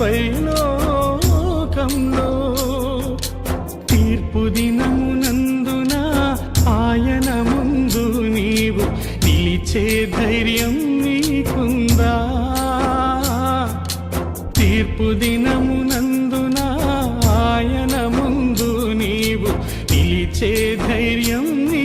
పైలోకంలో తీర్పు దినమునందున ఆయన ముందు నీవు నిలిచే ధైర్యం నీకుందా? తీర్పు దినమునందున ఆయన ముందు నీవు నిలిచే ధైర్యం నీ